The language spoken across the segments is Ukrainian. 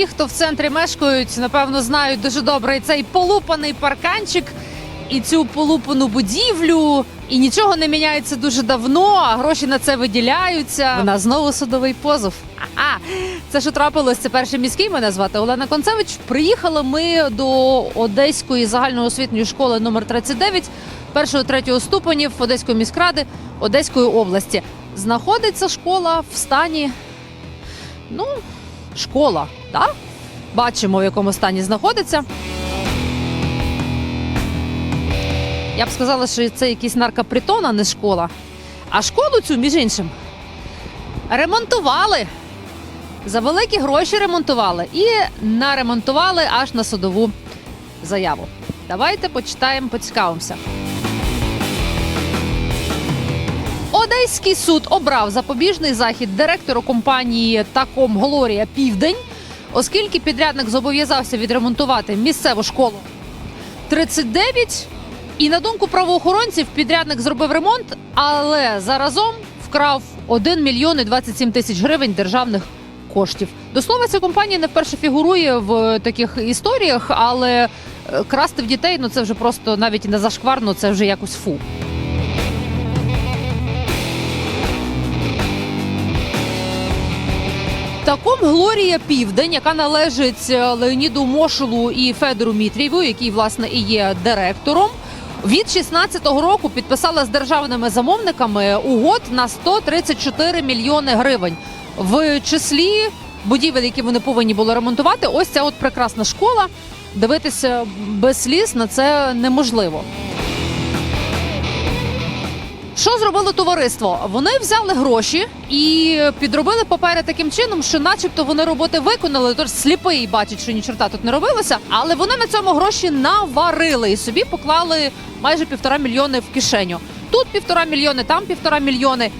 Ті, хто в центрі мешкають, напевно, знають дуже добре і цей полупаний парканчик, і цю полупану будівлю. І нічого не міняється дуже давно, а гроші на це виділяються. Вона знову судовий позов. Ага, це що трапилось? Це перший міський. Мене звати Олена Концевич. Приїхали ми до Одеської загальноосвітньої школи номер 39 першого третього ступенів Одеської міськради Одеської області. Знаходиться школа в стані. Ну, школа, так? Бачимо, в якому стані знаходиться. Я б сказала, що це якийсь наркопритон, а не школа. А школу цю, між іншим, ремонтували. За великі гроші ремонтували і наремонтували аж на судову заяву. Давайте почитаємо, поцікавимося. Одеський суд обрав запобіжний захід директору компанії Таком Глорія Південь, оскільки підрядник зобов'язався відремонтувати місцеву школу 39. І на думку правоохоронців, підрядник зробив ремонт, але заразом вкрав 1 мільйон і 27 тисяч гривень державних коштів. До слова, ця компанія не вперше фігурує в таких історіях, але е, красти в дітей ну це вже просто навіть не зашкварно, це вже якось фу. Таком Глорія Південь, яка належить е, Леоніду Мошулу і Федору Мітрієву, який власне і є директором. Від 16-го року підписала з державними замовниками угод на 134 мільйони гривень. В числі будівель, які вони повинні були ремонтувати. Ось ця от прекрасна школа. Дивитися без сліз на це неможливо. Що зробило товариство? Вони взяли гроші і підробили папери таким чином, що, начебто, вони роботи виконали. Тож сліпий бачить, що ні чорта тут не робилося, але вони на цьому гроші наварили і собі поклали майже півтора мільйони в кишеню. Тут півтора мільйони, там півтора мільйони. Е,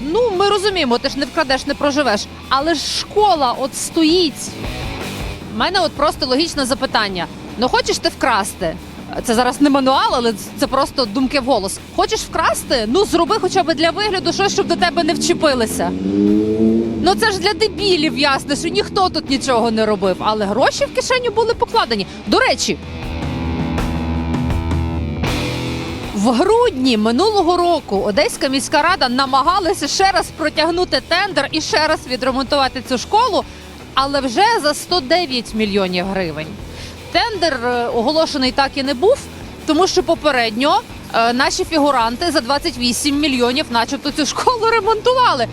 ну, ми розуміємо, ти ж не вкрадеш, не проживеш. Але ж школа от стоїть. У мене от просто логічне запитання: ну хочеш ти вкрасти? Це зараз не мануал, але це просто думки в голос. Хочеш вкрасти? Ну зроби хоча б для вигляду щось, щоб до тебе не вчепилися. Ну це ж для дебілів ясно, що ніхто тут нічого не робив, але гроші в кишеню були покладені. До речі. В грудні минулого року Одеська міська рада намагалася ще раз протягнути тендер і ще раз відремонтувати цю школу, але вже за 109 мільйонів гривень. Тендер е, оголошений так і не був, тому що попередньо е, наші фігуранти за 28 мільйонів, начебто, цю школу ремонтували.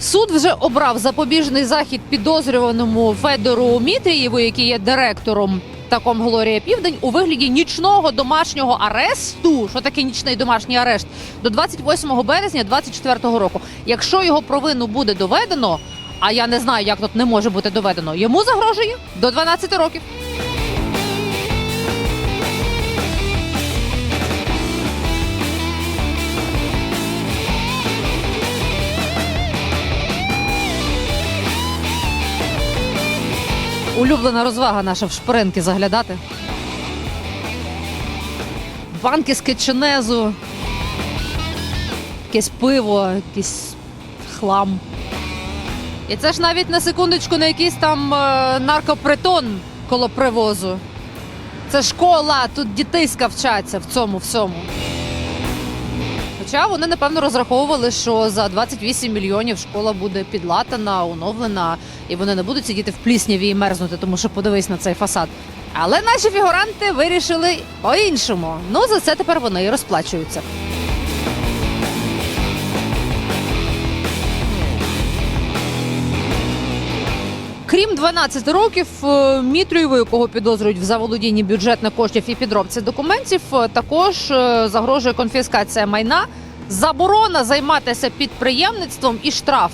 Суд вже обрав запобіжний захід підозрюваному Федору Мітрієву, який є директором таком Глорія Південь, у вигляді нічного домашнього аресту. Що таке нічний домашній арешт? До 28 березня 2024 року. Якщо його провину буде доведено, а я не знаю, як тут не може бути доведено, йому загрожує до 12 років. Улюблена розвага наша в шпринки заглядати. Банки з кетченезу, якесь пиво, якийсь хлам. І це ж навіть на секундочку не якийсь там е, наркопритон коло привозу. Це школа, тут дітиська вчаться в цьому всьому. Хоча вони, напевно, розраховували, що за 28 мільйонів школа буде підлатана, оновлена, і вони не будуть сидіти в плісняві і мерзнути, тому що подивись на цей фасад. Але наші фігуранти вирішили по-іншому. Ну, за це тепер вони і розплачуються. Крім 12 років, е, Мітрієву, якого підозрюють в заволодінні бюджетних коштів і підробці документів, е, також е, загрожує конфіскація майна, заборона займатися підприємництвом і штраф.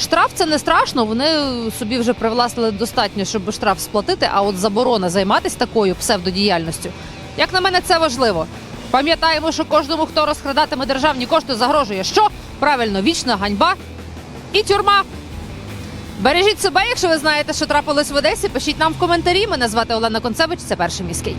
Штраф це не страшно. Вони собі вже привласнили достатньо, щоб штраф сплатити. А от заборона займатися такою псевдодіяльністю, як на мене, це важливо. Пам'ятаємо, що кожному, хто розкрадатиме державні кошти, загрожує що? Правильно, вічна ганьба і тюрма. Бережіть себе, якщо ви знаєте, що трапилось в Одесі. Пишіть нам в коментарі. Мене звати Олена Концевич. Це перший міський.